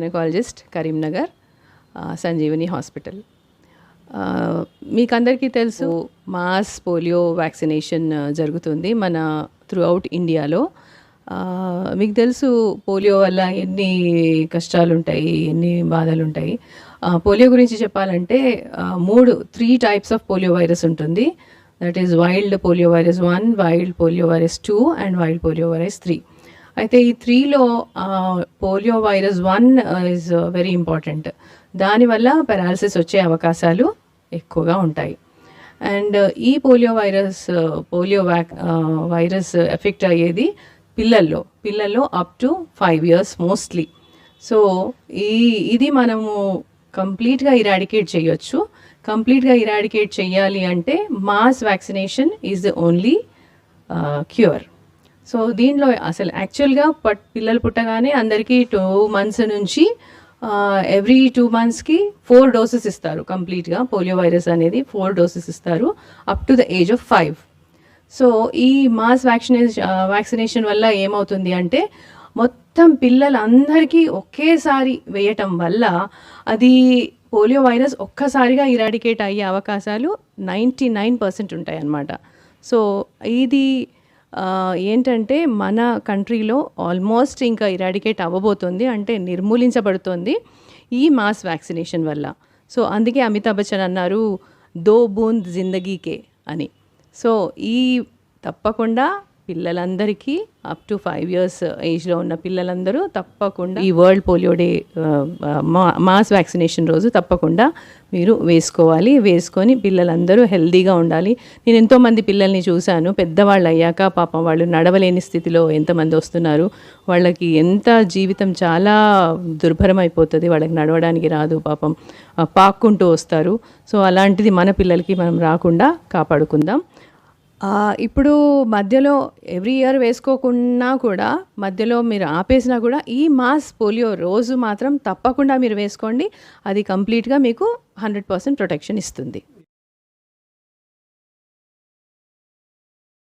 Gynaecologist Karimnagar Sanjeevani hospital మీకు మీకందరికీ తెలుసు మాస్ పోలియో వ్యాక్సినేషన్ uh, జరుగుతుంది మన త్రూ అవుట్ ఇండియాలో మీకు తెలుసు పోలియో వల్ల ఎన్ని కష్టాలు ఉంటాయి ఎన్ని బాధలు ఉంటాయి uh, పోలియో గురించి చెప్పాలంటే uh, మూడు three types of polio virus ఉంటుంది. That is wild polio virus one wild polio virus two and wild polio virus three అయితే ఈ త్రీలో polio virus one is very important దానివల్ల పెరాలసిస్ వచ్చే అవకాశాలు ఎక్కువగా ఉంటాయి. అండ్ uh, ఈ polio virus uh, polio vac virus effect అయ్యేది పిల్లల్లో పిల్లల్లో up to five years mostly so ఈ ఇది మనము కంప్లీట్గా ఇరాడికేట్ చేయొచ్చు. కంప్లీట్గా ఇరాడికేట్ చేయాలి అంటే mass vaccination is the only cure so దీనిలో అసలు యాక్చువల్గా పట్ పిల్లలు పుట్టగానే అందరికీ టూ మంత్స్ నుంచి ఎవ్రీ టూ మంత్స్కి ఫోర్ డోసెస్ ఇస్తారు కంప్లీట్గా పోలియో వైరస్ అనేది ఫోర్ డోసెస్ ఇస్తారు up to the age of five so ఈ మాస్ వ్యాక్సినేషన్ వ్యాక్సినేషన్ వల్ల ఏమవుతుంది అంటే మొత్తం పిల్లలందరికీ ఒకేసారి వేయటం వల్ల అది పోలియో వైరస్ ఒక్కసారిగా ఇరాడికేట్ అయ్యే అవకాశాలు నైంటీ నైన్ పర్సెంట్ ఉంటాయి అన్నమాట సో ఇది ఏంటంటే మన కంట్రీలో ఆల్మోస్ట్ ఇంకా ఇరాడికేట్ అవ్వబోతుంది అంటే నిర్మూలించబడుతుంది ఈ మాస్ వ్యాక్సినేషన్ వల్ల. సో అందుకే అమితాబ్ బచ్చన్ అన్నారు దో బూంద్ జిందగీకే అని. సో ఈ తప్పకుండా పిల్లలందరికీ అప్ టు ఫైవ్ ఇయర్స్ ఏజ్లో ఉన్న పిల్లలందరూ తప్పకుండా ఈ world polio day mass vaccination రోజు తప్పకుండా మీరు వేసుకోవాలి. వేసుకొని పిల్లలందరూ హెల్దీగా ఉండాలి. నేను ఎంతోమంది పిల్లల్ని చూశాను. పెద్దవాళ్ళు అయ్యాక పాపం వాళ్ళు నడవలేని స్థితిలో ఎంతమంది వస్తున్నారు. వాళ్ళకి ఎంత జీవితం చాలా దుర్భరం అయిపోతుంది వాళ్ళకి నడవడానికి రాదు పాపం. పాక్కుంటూ వస్తారు. సో అలాంటిది మన పిల్లలకి మనం రాకుండా కాపాడుకుందాం. ఇప్పుడు మధ్యలో ఎవ్రీ ఇయర్ వేసుకోకున్నా కూడా మధ్యలో మీరు ఆపేసినా కూడా ఈ మాస్ పోలియో రోజు మాత్రం తప్పకుండా మీరు వేసుకోండి. అది కంప్లీట్గా మీకు హండ్రెడ్ పర్సెంట్ ప్రొటెక్షన్ ఇస్తుంది.